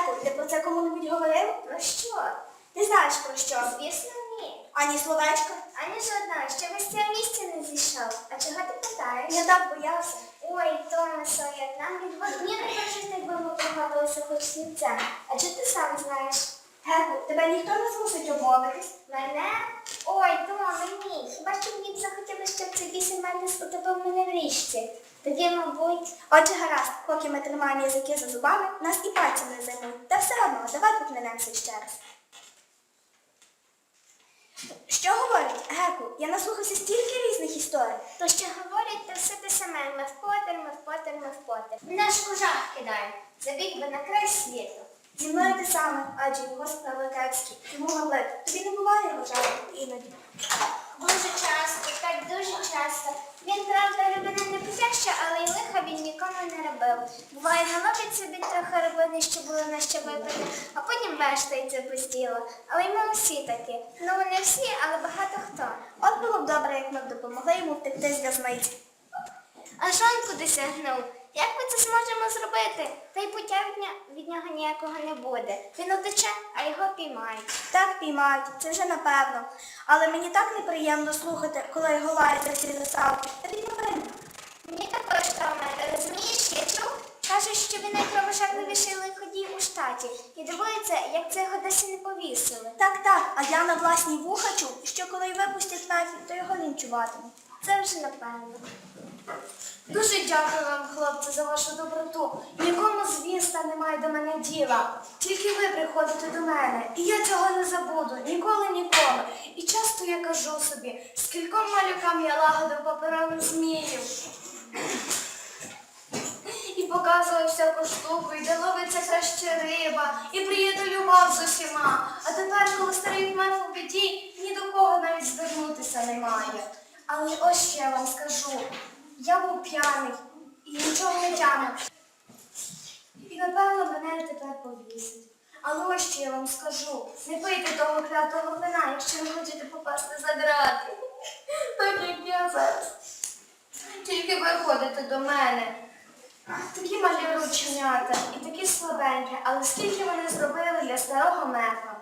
Геку, ти про це кому-небудь говорив? Про що? Ти знаєш про що? Звісно, ні. Ані словечко? Ані жодна, ще весь цього місця не зійшов. А чого ти питаєш? Я так боявся. Ой, Томасо, як нам від вас ні не хочеш, якби ми погадалися хоч слівця. А чи ти сам знаєш? Геку, тебе ніхто не змусить обмовитись? Мене? Ой, Тома, ні. Хіба що мені б захотілося, щоб цей бісень Мендес утопив мене в річці. Тоді, мабуть, Отже, гаразд, поки ми тримаємо язики за зубами, нас і пальці не займуть. Та все одно, давай поклянемося ще раз. Що говорять? Геку, я наслухався стільки різних історій. то що говорять, то все те саме. Ми в Поттер, ми в ми в Поттер. Мене ж у жах кидає. Забіг би на край світу. Зі мною те саме, адже його справи кепські. Йому габлет. Тобі не буває його іноді. Дуже часто, так дуже часто. Він, правда, людина не п'яща, але й лиха він нікому не робив. Буває, наловить собі трохи робити, що було на що випити, а потім вештається без діла. Але й ми всі такі. Ну, не всі, але багато хто. От було б добре, як ми б допомогли йому втекти з в'язниці. А Жонку досягнув. Як ми це зможемо зробити? Та й пуття від, нього ніякого не буде. Він утече, а його піймають. Так піймають, це вже напевно. Але мені так неприємно слухати, коли його лають ці заставки. Та він не винен. Мені також Томе, розумієш, я чув, кажуть, що він найкровожадливіший лиходій у штаті. І дивується, як це його досі не повісили. Так, так, а я на власні вуха чув, що коли й випустять нафіг, то його лінчуватимуть. Це вже напевно. Дуже дякую вам, хлопці, за вашу доброту. Нікому з міста немає до мене діла. Тільки ви приходите до мене, і я цього не забуду, ніколи ніколи. І часто я кажу собі, скільком малюкам я лагодив паперових зміїв. І показував всяку штуку, і де ловиться краще риба, і приятелював з усіма. А тепер, коли старий вмер у біді, ні до кого навіть звернутися немає. Але ось що я вам скажу. Я був п'яний і нічого не тямив. І напевно мене тепер повісить. Але ось що я вам скажу. Не пийте того клятого вина, якщо не хочете попасти за грати. Так як я зараз. Тільки ви ходите до мене. Такі малі рученята і такі слабенькі, але скільки вони зробили для старого меха.